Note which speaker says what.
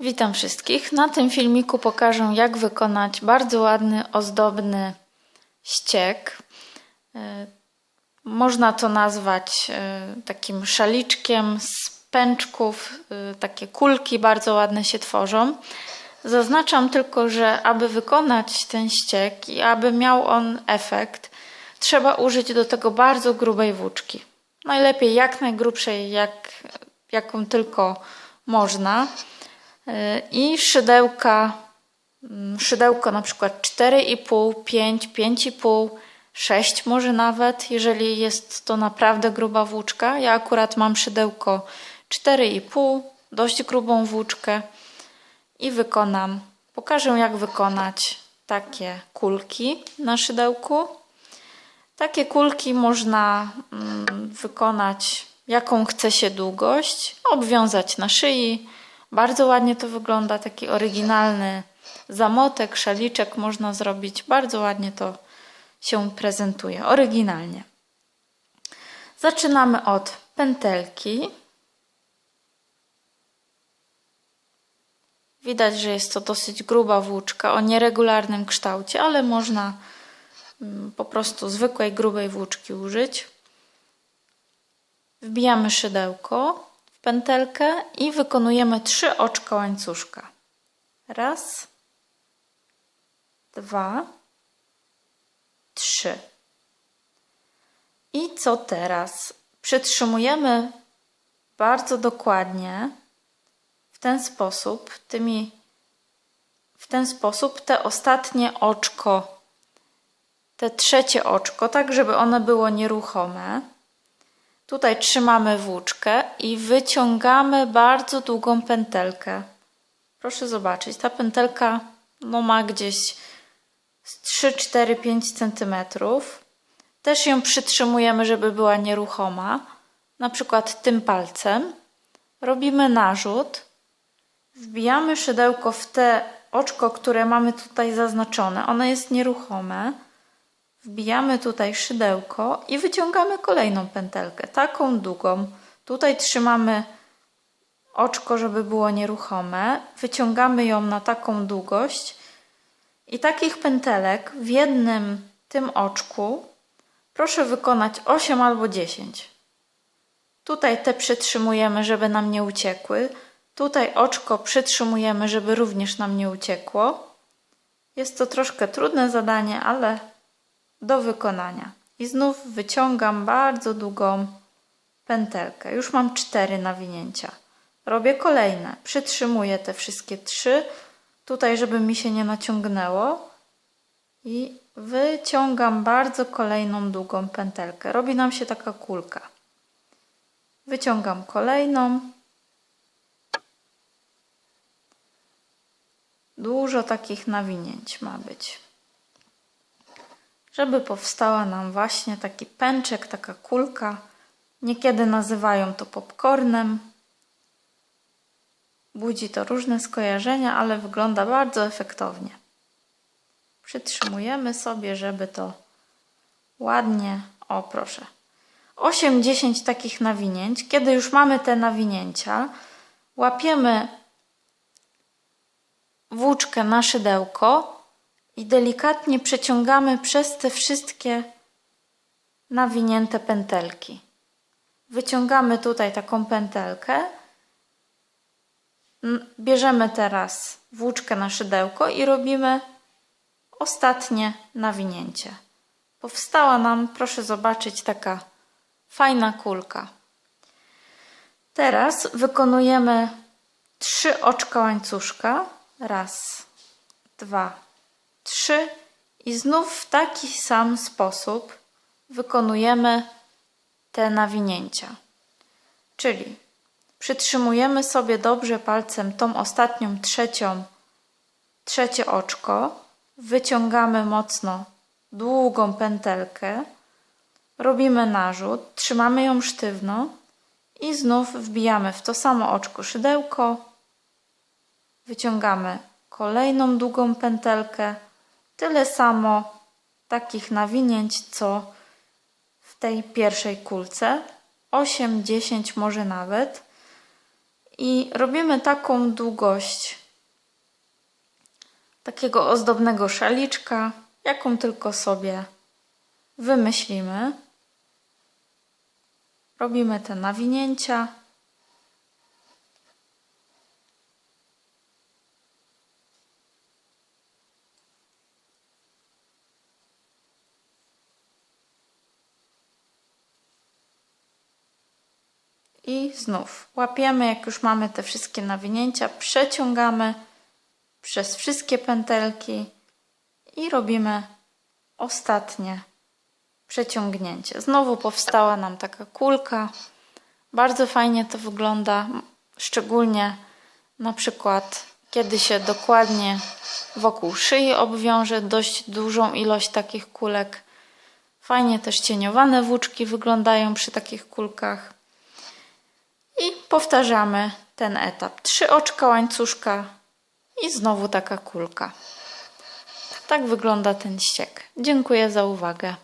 Speaker 1: Witam wszystkich. Na tym filmiku pokażę, jak wykonać bardzo ładny, ozdobny ściek. E, Można to nazwać e, takim szaliczkiem z pęczków. e, Takie kulki bardzo ładne się tworzą. Zaznaczam tylko, że aby wykonać ten ściek i aby miał on efekt, trzeba użyć do tego bardzo grubej włóczki. Najlepiej jak najgrubszej, jak, jaką tylko można. I szydełka, mm, szydełko na przykład 4,5, 5, 5,5, 6 może nawet, jeżeli jest to naprawdę gruba włóczka. Ja akurat mam szydełko 4,5, dość grubą włóczkę i wykonam, pokażę jak wykonać takie kulki na szydełku. Takie kulki można mm, wykonać jaką chce się długość, obwiązać na szyi. Bardzo ładnie to wygląda, taki oryginalny zamotek, szaliczek można zrobić. Bardzo ładnie to się prezentuje, oryginalnie. Zaczynamy od pętelki. Widać, że jest to dosyć gruba włóczka o nieregularnym kształcie, ale można mm, po prostu zwykłej grubej włóczki użyć. Wbijamy szydełko pętelkę i wykonujemy trzy oczka łańcuszka. Raz, dwa, trzy. I co teraz? Przytrzymujemy bardzo dokładnie w ten sposób, tymi w ten sposób te ostatnie oczko, te trzecie oczko, tak żeby one było nieruchome. Tutaj trzymamy włóczkę i wyciągamy bardzo długą pętelkę. Proszę zobaczyć, ta pętelka no, ma gdzieś z 3, 4, 5 cm. Też ją przytrzymujemy, żeby była nieruchoma. Na przykład tym palcem. Robimy narzut. Wbijamy szydełko w te oczko, które mamy tutaj zaznaczone. Ono jest nieruchome. Wbijamy tutaj szydełko i wyciągamy kolejną pętelkę, taką długą. Tutaj trzymamy oczko, żeby było nieruchome. Wyciągamy ją na taką długość i takich pętelek w jednym tym oczku proszę wykonać 8 albo 10. Tutaj te przytrzymujemy, żeby nam nie uciekły. Tutaj oczko przytrzymujemy, żeby również nam nie uciekło. Jest to troszkę trudne zadanie, ale do wykonania. I znów wyciągam bardzo długą pętelkę. Już mam cztery nawinięcia. Robię kolejne. Przytrzymuję te wszystkie trzy, tutaj, żeby mi się nie naciągnęło. I wyciągam bardzo kolejną długą pętelkę. Robi nam się taka kulka. Wyciągam kolejną. Dużo takich nawinięć ma być żeby powstała nam właśnie taki pęczek, taka kulka. Niekiedy nazywają to popcornem. Budzi to różne skojarzenia, ale wygląda bardzo efektownie. Przytrzymujemy sobie, żeby to ładnie, o proszę, 8-10 takich nawinięć. Kiedy już mamy te nawinięcia, łapiemy włóczkę na szydełko i delikatnie przeciągamy przez te wszystkie nawinięte pętelki. Wyciągamy tutaj taką pętelkę. Bierzemy teraz włóczkę na szydełko i robimy ostatnie nawinięcie. Powstała nam, proszę zobaczyć, taka fajna kulka. Teraz wykonujemy trzy oczka łańcuszka. Raz, dwa, trzy i znów w taki sam sposób wykonujemy te nawinięcia. Czyli przytrzymujemy sobie dobrze palcem tą ostatnią trzecią, trzecie oczko, wyciągamy mocno długą pętelkę, robimy narzut, trzymamy ją sztywno i znów wbijamy w to samo oczko szydełko, wyciągamy kolejną długą pętelkę, tyle samo takich nawinięć, co w tej pierwszej kulce. 8, 10 może nawet. I robimy taką długość takiego ozdobnego szaliczka, jaką tylko sobie wymyślimy. Robimy te nawinięcia. I znów łapiemy, jak już mamy te wszystkie nawinięcia, przeciągamy przez wszystkie pętelki i robimy ostatnie przeciągnięcie. Znowu powstała nam taka kulka. Bardzo fajnie to wygląda, szczególnie na przykład kiedy się dokładnie wokół szyi obwiąże dość dużą ilość takich kulek. Fajnie też cieniowane włóczki wyglądają przy takich kulkach. I powtarzamy ten etap. Trzy oczka łańcuszka i znowu taka kulka. Tak wygląda ten ściek. Dziękuję za uwagę.